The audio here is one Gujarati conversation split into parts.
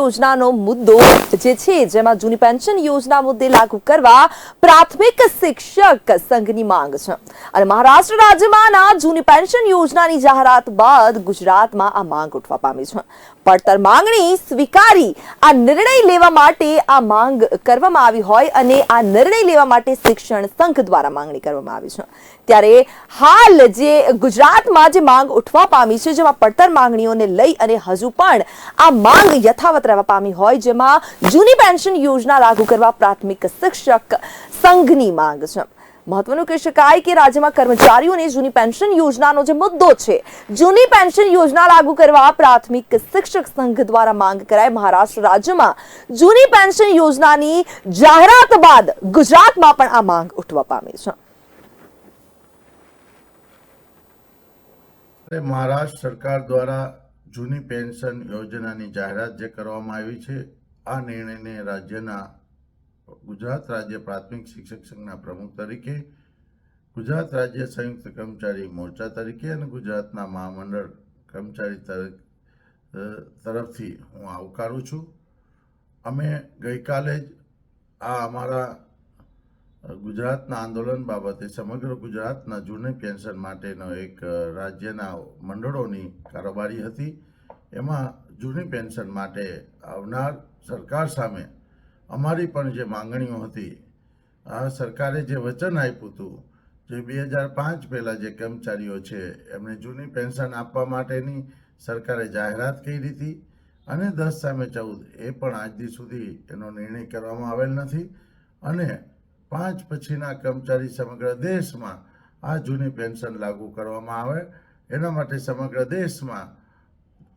યોજનાનો મુદ્દો જે છે, જેમાં જૂની પેન્શન યોજના મુદ્દે લાગુ કરવા પ્રાથમિક શિક્ષક સંઘની માંગ છે. અને મહારાષ્ટ્ર રાજ્યમાં જૂની પેન્શન યોજનાની જાહેરાત બાદ ગુજરાતમાં આ માંગ ઉઠવા પામી છે. પડતર માંગણી સ્વીકારી આ નિર્ણય લેવા માટે આ માંગ કરવામાં આવી હોય અને આ નિર્ણય લેવા માટે શિક્ષણ સંઘ દ્વારા માંગણી કરવામાં આવી છે. ત્યારે હાલ જે ગુજરાતમાં જે માંગ ઉઠવા પામી છે, જેમાં પડતર માંગણીઓને લઈ અને હજુ પણ આ માંગ યથાવત રહેવા પામી હોય, જેમાં જૂની પેન્શન યોજના લાગુ કરવા પ્રાથમિક શિક્ષક સંઘની માંગ છે. મહત્વનું કહી શકાય કે રાજ્યમાં કર્મચારીઓને જૂની પેન્શન યોજનાનો જે મુદ્દો છે, જૂની પેન્શન યોજના લાગુ કરવા પ્રાથમિક શિક્ષક સંઘ દ્વારા માંગ કરાય મહારાષ્ટ્ર રાજ્યમાં જૂની પેન્શન યોજનાની જાહેરાત બાદ ગુજરાતમાં પણ આ માંગ ઉઠવા પામી છે. મહારાષ્ટ્ર સરકાર દ્વારા જૂની પેન્શન યોજનાની જાહેરાત જે કરવામાં આવી છે, આ નિર્ણયને રાજ્યના, ગુજરાત રાજ્ય પ્રાથમિક શિક્ષક સંઘના પ્રમુખ તરીકે, ગુજરાત રાજ્ય સંયુક્ત કર્મચારી મોરચા તરીકે અને ગુજરાતના મહામંડળ કર્મચારી તર- તરફથી હું આવકારું છું. અમે ગઈકાલે જ આ અમારા ગુજરાતના આંદોલન બાબતે સમગ્ર ગુજરાતના જૂની પેન્શન માટેનો એક રાજ્યના મંડળોની કારોબારી હતી. એમાં જૂની પેન્શન માટે આવનાર સરકાર સામે અમારી પણ જે માંગણીઓ હતી, આ સરકારે જે વચન આપ્યું હતું, જે બે હજાર પાંચ પહેલાં જે કર્મચારીઓ છે, એમને જૂની પેન્શન આપવા માટેની સરકારે જાહેરાત કરી હતી અને દસ સામે ચૌદ એ પણ આજ દી સુધી એનો નિર્ણય કરવામાં આવેલ નથી. અને પાંચ પછીના કર્મચારી સમગ્ર દેશમાં આ જૂની પેન્શન લાગુ કરવામાં આવે. એના માટે સમગ્ર દેશમાં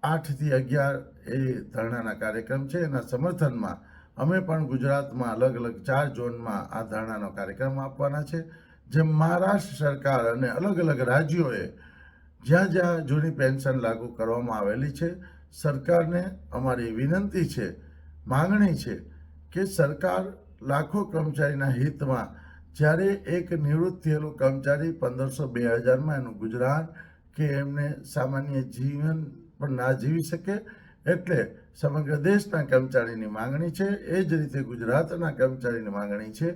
આઠથી અગિયાર એ ધરણાના કાર્યક્રમ છે. એના સમર્થનમાં અમે પણ ગુજરાતમાં અલગ અલગ ચાર ઝોનમાં આ ધરણાનો કાર્યક્રમ આપવાના છે. જેમ મહારાષ્ટ્ર સરકાર અને અલગ અલગ રાજ્યોએ જ્યાં જ્યાં જૂની પેન્શન લાગુ કરવામાં આવેલી છે, સરકારને અમારી વિનંતી છે, માંગણી છે કે સરકાર લાખો કર્મચારીના હિતમાં જ્યારે એક નિવૃત્ત થયેલો કર્મચારી પંદરસો બે હજારમાં એનું ગુજરાન કે એમને સામાન્ય જીવન પણ ના જીવી શકે, એટલે સમગ્ર દેશના કર્મચારીની માંગણી છે. એ જ રીતે ગુજરાતના કર્મચારીની માંગણી છે.